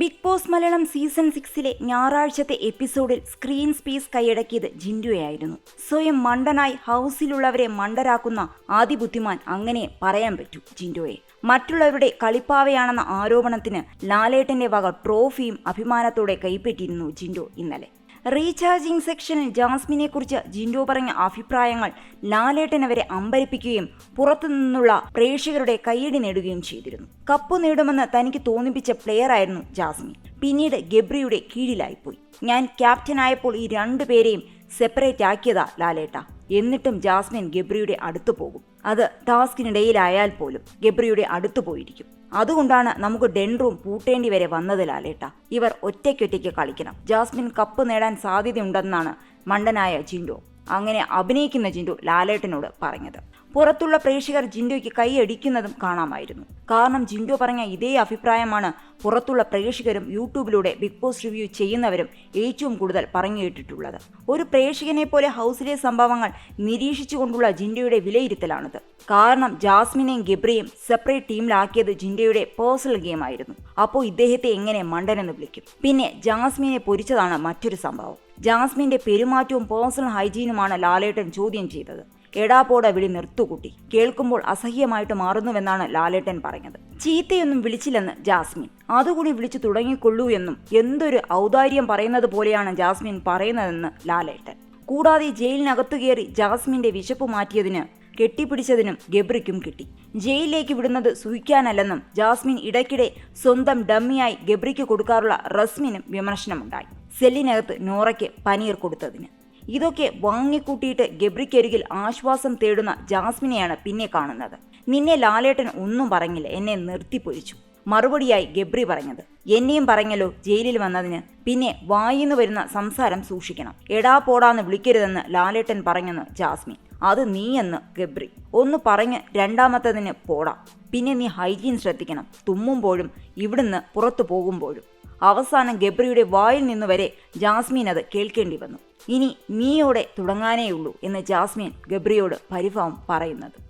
Big boss Malayalam season സിക്സിലെ ഞായറാഴ്ചത്തെ എപ്പിസോഡിൽ സ്ക്രീൻ സ്പേസ് കൈയടക്കിയത് ജിൻഡുവയായിരുന്നു. സ്വയം മണ്ടനായി ഹൗസിലുള്ളവരെ മണ്ടരാക്കുന്ന ആദിബുദ്ധിമാൻ അങ്ങനെ പറയാൻ പറ്റൂ ജിൻഡുവയെ മറ്റുള്ളവരുടെ കളിപ്പാവയാണെന്ന ആരോപണത്തിന് ലാലേട്ടന്റെ വക ട്രോഫിയും അഭിമാനത്തോടെ കൈപ്പറ്റിയിരുന്നു ജിൻഡോ ഇന്നലെ. റീചാർജിംഗ് സെക്ഷനിൽ ജാസ്മിനെ കുറിച്ച് ജിൻഡോ പറഞ്ഞ അഭിപ്രായങ്ങൾ ലാലേട്ടൻ വരെ അമ്പരിപ്പിക്കുകയും പുറത്തുനിന്നുള്ള പ്രേക്ഷകരുടെ കയ്യടി നേടുകയും ചെയ്തിരുന്നു. കപ്പ് നേടുമെന്ന് തനിക്ക് തോന്നിപ്പിച്ച പ്ലെയറായിരുന്നു ജാസ്മിൻ പിന്നീട് ഗബ്രിയുടെ കീഴിലായിപ്പോയി. ഞാൻ ക്യാപ്റ്റനായപ്പോൾ ഈ രണ്ടു പേരെയും സെപ്പറേറ്റ് ആക്കിയതാ ലാലേട്ട. എന്നിട്ടും ജാസ്മിൻ ഗബ്രിയുടെ അടുത്തു പോകും. അത് ടാസ്കിനിടയിലായാൽ പോലും ഗബ്രിയുടെ അടുത്തു പോയിരിക്കും. അതുകൊണ്ടാണ് നമുക്ക് ഡെൻറൂം പൂട്ടേണ്ടി വരെ വന്നത് ലാലേട്ട. ഇവർ ഒറ്റയ്ക്കൊറ്റയ്ക്ക് കളിക്കണം. ജാസ്മിൻ കപ്പ് നേടാൻ സാധ്യതയുണ്ടെന്നാണ് മണ്ടനായ ജിൻഡോ. അങ്ങനെ അഭിനയിക്കുന്ന ജിൻഡു ലാലേട്ടനോട് പറഞ്ഞത്. പുറത്തുള്ള പ്രേക്ഷകർ ജിൻഡോയ്ക്ക് കൈയടിക്കുന്നതും കാണാമായിരുന്നു. കാരണം ജിൻഡോ പറഞ്ഞ ഇതേ അഭിപ്രായമാണ് പുറത്തുള്ള പ്രേക്ഷകരും യൂട്യൂബിലൂടെ ബിഗ് ബോസ് റിവ്യൂ ചെയ്യുന്നവരും ഏറ്റവും കൂടുതൽ പറഞ്ഞു കേട്ടിട്ടുള്ളത് ഒരു പ്രേക്ഷകനെ പോലെ ഹൗസിലെ സംഭവങ്ങൾ നിരീക്ഷിച്ചുകൊണ്ടുള്ള ജിൻഡോയുടെ വിലയിരുത്തലാണിത്. കാരണം ജാസ്മിനെയും ഗബ്രിയും സെപ്പറേറ്റ് ടീമിലാക്കിയത് ജിൻഡോയുടെ പേഴ്സണൽ ഗെയിം ആയിരുന്നു. അപ്പോൾ ഇദ്ദേഹത്തെ എങ്ങനെ മണ്ടനെന്ന് വിളിക്കും. പിന്നെ ജാസ്മിനെ പൊരിച്ചതാണ് മറ്റൊരു സംഭവം. ജാസ്മിന്റെ പെരുമാറ്റവും പേഴ്സണൽ ഹൈജീനുമാണ് ലാലേട്ടൻ ചോദ്യം ചെയ്തത്. എടാപോട വിളി നിർത്തുകൂട്ടി കേൾക്കുമ്പോൾ അസഹ്യമായിട്ട് മാറുന്നുവെന്നാണ് ലാലേട്ടൻ പറഞ്ഞത്. ചീത്തയൊന്നും വിളിച്ചില്ലെന്ന് ജാസ്മിൻ. അതുകൂടി വിളിച്ചു തുടങ്ങിക്കൊള്ളൂ എന്നും എന്തൊരു ഔദാര്യം പറയുന്നത് പോലെയാണ് ജാസ്മിൻ പറയുന്നതെന്ന് ലാലേട്ടൻ. കൂടാതെ ജയിലിനകത്തു കയറി ജാസ്മിന്റെ വിശപ്പ് മാറ്റിയതിന് കെട്ടിപ്പിടിച്ചതിനും ഗബ്രിക്കും കിട്ടി. ജയിലിലേക്ക് വിടുന്നത് സൂഹിക്കാനല്ലെന്നും ജാസ്മിൻ ഇടയ്ക്കിടെ സ്വന്തം ഡമ്മിയായി ഗബ്രിക്ക് കൊടുക്കാറുള്ള റസ്മിനും വിമർശനമുണ്ടായി. സെല്ലിനകത്ത് നോറയ്ക്ക് പനീർ കൊടുത്തതിന്. ഇതൊക്കെ വാങ്ങിക്കൂട്ടിയിട്ട് ഗബ്രിക്കരികിൽ ആശ്വാസം തേടുന്ന ജാസ്മിനെയാണ് പിന്നെ കാണുന്നത്. നിന്നെ ലാലേട്ടൻ ഒന്നും പറഞ്ഞില്ല. എന്നെ നിർത്തിപ്പൊരിച്ചു മറുപടിയായി ഗബ്രി പറഞ്ഞത് എന്നെയും പറഞ്ഞല്ലോ ജയിലിൽ വന്നതിന്. പിന്നെ വായിന്ന് വരുന്ന സംസാരം സൂക്ഷിക്കണം. എടാ പോടാന്ന് വിളിക്കരുതെന്ന് ലാലേട്ടൻ പറഞ്ഞെന്ന് ജാസ്മിൻ. അത് നീയെന്ന് ഗബ്രി. ഒന്ന് പറഞ്ഞ് രണ്ടാമത്തതിന് പോടാ. പിന്നെ നീ ഹൈജീൻ ശ്രദ്ധിക്കണം. തുമ്മുമ്പോഴും ഇവിടുന്ന് പുറത്തു പോകുമ്പോഴും. അവസാനം ഗബ്രിയുടെ വായിൽ നിന്ന് വരെ ജാസ്മിൻ അത് കേൾക്കേണ്ടി വന്നു. ഇനി നീയോടെ തുടങ്ങാനേയുള്ളൂ എന്ന് ജാസ്മിൻ ഗബ്രിയോട് പരിഭവം പറയുന്നത്.